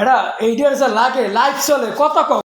ভেড়া এইটার যে লাগে লাইফ চলে কত কম